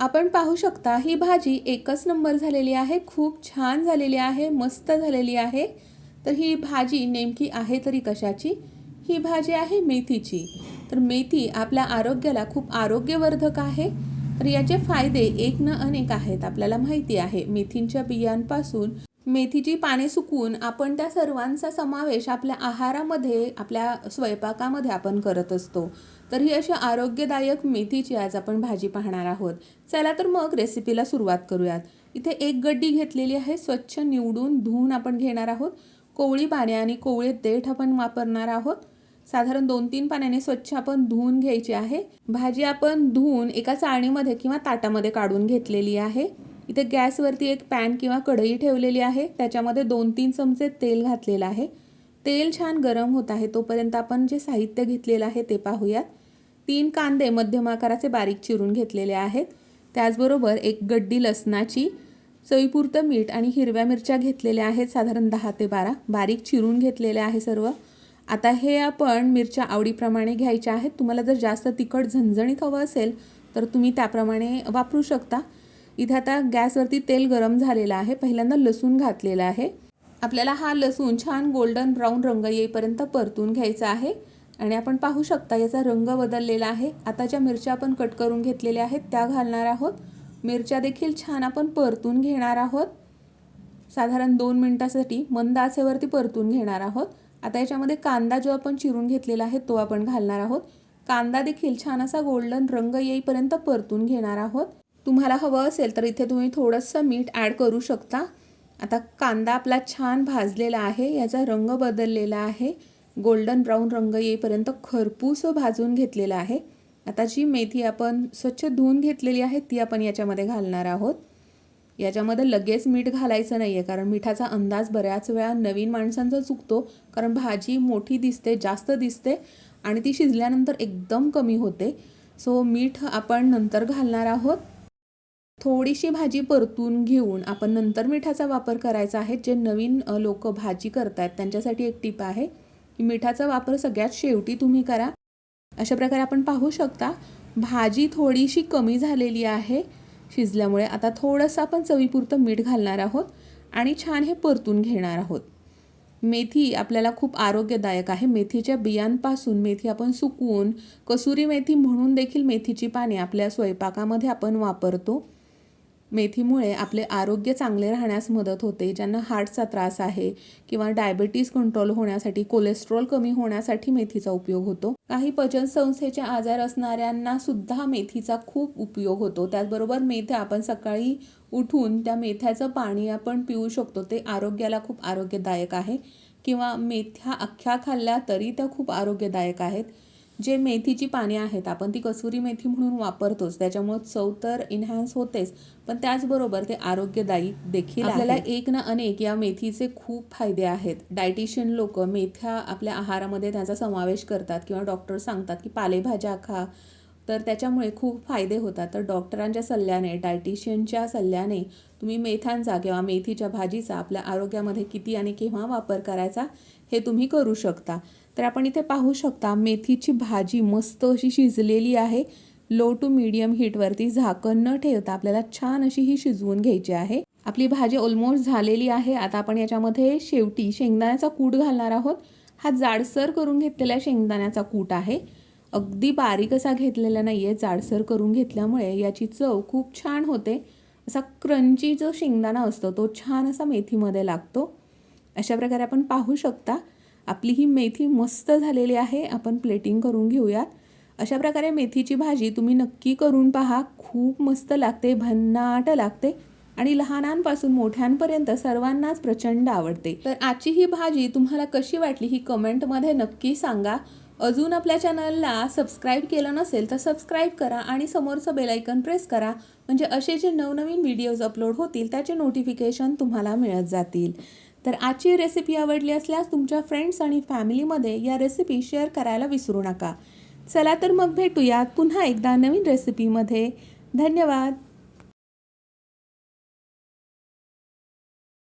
आपण पाहू शकता ही भाजी एकच नंबर झालेली आहे खूप छान झालेली आहे मस्त झालेली आहे. तर ही भाजी नेमकी आहे तरी कशाची? ही भाजी आहे मेथीची. तर मेथी आपल्या आरोग्याला खूप आरोग्यवर्धक आहे. तर याचे फायदे एक न अनेक आहेत आपल्याला माहिती आहे. मेथींच्या बियांपासून मेथीची पाने सुकवून आपण त्या सर्वांचा समावेश आपल्या आहारामध्ये आपल्या स्वयंपाकामध्ये आपण करत असतो. तर ही अशी आरोग्यदायक मेथीची आज आपण भाजी पाहणार आहोत. चला तर मग रेसिपीला सुरुवात करूयात. इथे एक गड्डी घेतलेली आहे स्वच्छ निवडून धुवून आपण घेणार आहोत. कोवळी पाने आणि कोवळे देठ आपण वापरणार आहोत. साधारण दोन तीन पाण्याने स्वच्छ आपण धुवून घ्यायची आहे. भाजी आपण धुवून एका चाळणीमध्ये किंवा ताटामध्ये काढून घेतलेली आहे. इथे गॅसवरती एक पॅन किंवा कढई ठेवलेली आहे. त्याच्यामध्ये दोन तीन चमचे तेल घातलेलं आहे. तेल छान गरम होत आहे तोपर्यंत आपण जे साहित्य घेतलेलं आहे ते पाहूयात. तीन कांदे मध्यम आकाराचे बारीक चिरून घेतलेले आहेत. त्याचबरोबर एक गड्डी लसणाची चवीपुरतं मीठ आणि हिरव्या मिरच्या घेतलेल्या आहेत साधारण दहा ते बारा. बारीक चिरून घेतलेल्या आहे सर्व. आता हे आपण मिरच्या आवडीप्रमाणे घ्यायच्या आहेत. तुम्हाला जर जास्त तिखट झणझणीत हवं असेल तर तुम्ही त्याप्रमाणे वापरू शकता. इथे आता गॅसवरती तेल गरम झालेलं आहे. पहिल्यांदा लसूण घातलेलं आहे. आपल्याला हा लसूण छान गोल्डन ब्राऊन रंग येईपर्यंत परतून घ्यायचा आहे. आणि आपण पाहू शकता याचा रंग बदललेला आहे. आता ज्या मिरच्या आपण कट करून घेतलेल्या आहेत त्या घालणार आहोत. मिरच्या देखील छान आपण परतून घेणार आहोत. साधारण दोन मिनटासाठी मंद आचेवरती परतून घेणार आहोत. आता याच्यामध्ये कांदा जो आपण चिरून घेतलेला आहे तो आपण घालणार आहोत. कांदा देखील छान असा गोल्डन रंग येईपर्यंत परतून घेणार आहोत. तुम्हाला हवं असेल तर इथे तुम्ही थोडंसं मीठ ॲड करू शकता. आता कांदा आपला छान भाजलेला आहे याचा रंग बदललेला आहे. गोल्डन ब्राऊन रंग येईपर्यंत खरपूस भाजून घेतलेला आहे. आता जी मेथी आपण स्वच्छ धुवून घेतलेली आहे ती आपण याच्यामध्ये घालणार आहोत. याच्यामध्ये लगेच मीठ घालायचं नाही आहे कारण मिठाचा अंदाज बऱ्याच वेळा नवीन माणसांचा चुकतो कारण भाजी मोठी दिसते जास्त दिसते आणि ती शिजल्यानंतर एकदम कमी होते. सो मीठ आपण नंतर घालणार आहोत. थोडीशी भाजी परतून घेऊन आपण नंतर मिठाचा वापर करायचा आहे. जे नवीन लोक भाजी करतात त्यांच्यासाठी एक टीप आहे. की मिठाचा वापर सगळ्यात शेवटी तुम्ही करा. अशा प्रकारे आपण पाहू शकता भाजी थोडीशी कमी झालेली आहे. शिजल्यामुळे आता थोडंसं आपण चवीपुरतं मीठ घालणार आहोत आणि छान हे परतून घेणार आहोत. मेथी आपल्याला खूप आरोग्यदायक आहे. मेथीच्या बियांपासून मेथी आपण सुकवून कसुरी मेथी म्हणून देखील मेथीची पाने आपल्या स्वयंपाकामध्ये आपण वापरतो. मेथीमुळे आपले आरोग्य चांगले राहण्यास मदत होते ज्यांना हार्टचा त्रास आहे किंवा डायबिटीस कंट्रोल होण्यासाठी कोलेस्ट्रॉल कमी होण्यासाठी मेथीचा उपयोग होतो. काही पचन संस्थेचे आजार असणाऱ्यांना सुद्धा मेथीचा खूप उपयोग होतो. त्याचबरोबर मेथ्या आपण सकाळी उठून त्या मेथ्याचं पाणी आपण पिऊ शकतो. ते आरोग्याला खूप आरोग्यदायक आहे. किंवा मेथ्या अख्ख्या खाल्ल्या तरी त्या खूप आरोग्यदायक आहेत. जे मेथीची पाने आहेत आपण ती कसुरी मेथी म्हणून वापरतोच. त्याच्यामुळं चव तर इन्हॅन्स होतेच पण त्याचबरोबर ते आरोग्यदायी देखील आपल्याला एक ना अनेक या मेथीचे खूप फायदे आहेत. डायटिशियन लोक मेथ्या आपल्या आहारामध्ये त्याचा समावेश करतात किंवा डॉक्टर सांगतात की पालेभाज्या खा तर त्याच्यामुळे खूप फायदे होतात. तर डॉक्टरांच्या सल्ल्याने डायटिशियनच्या सल्ल्याने तुम्ही मेथ्यांचा किंवा मेथीच्या भाजीचा आपल्या आरोग्यामध्ये किती आणि केव्हा वापर करायचा हे तुम्ही करू शकता. तर आपण इथे पाहू शकता मेथीची भाजी मस्त अशी शिजलेली आहे. लो टू मीडियम हीटवरती झाकण न ठेवता आपल्याला छान अशी ही शिजवून घ्यायची आहे. आपली भाजी ऑलमोस्ट झालेली आहे. आता आपण याच्यामध्ये शेवटी शेंगदाण्याचा कूट घालणार आहोत. हा जाडसर करून घेतलेला शेंगदाण्याचा कूट आहे. अगदी बारीक असा घेतलेला नाही आहे जाडसर करून घेतल्यामुळे याची चव खूप छान होते. असा क्रंची जो शेंगदाणा असतो तो छान असा मेथीमध्ये लागतो. अशा प्रकारे आपण पाहू शकता. आपली ही मेथी मस्त झालेली आहे आपण प्लेटिंग करून घेऊयात. अशा प्रकारे मेथीची भाजी तुम्ही नक्की करून पहा खूप मस्त लागते भन्नाट लागते आणि लहानांपासून मोठ्यांपर्यंत सर्वांनाच प्रचंड आवडते. तर आजची ही भाजी तुम्हाला कशी वाटली ही कमेंटमध्ये नक्की सांगा. अजून आपल्या चॅनलला सबस्क्राईब केलं नसेल तर सबस्क्राईब करा आणि समोरचं बेलायकन प्रेस करा. म्हणजे असे जे नवनवीन व्हिडिओज अपलोड होतील त्याचे नोटिफिकेशन तुम्हाला मिळत जातील. तर आजची रेसिपी आवडली असल्यास तुमच्या फ्रेंड्स आणि फॅमिलीमध्ये या रेसिपी शेअर करायला विसरू नका. चला तर मग भेटूयात पुन्हा एकदा नवीन रेसिपीमध्ये धन्यवाद!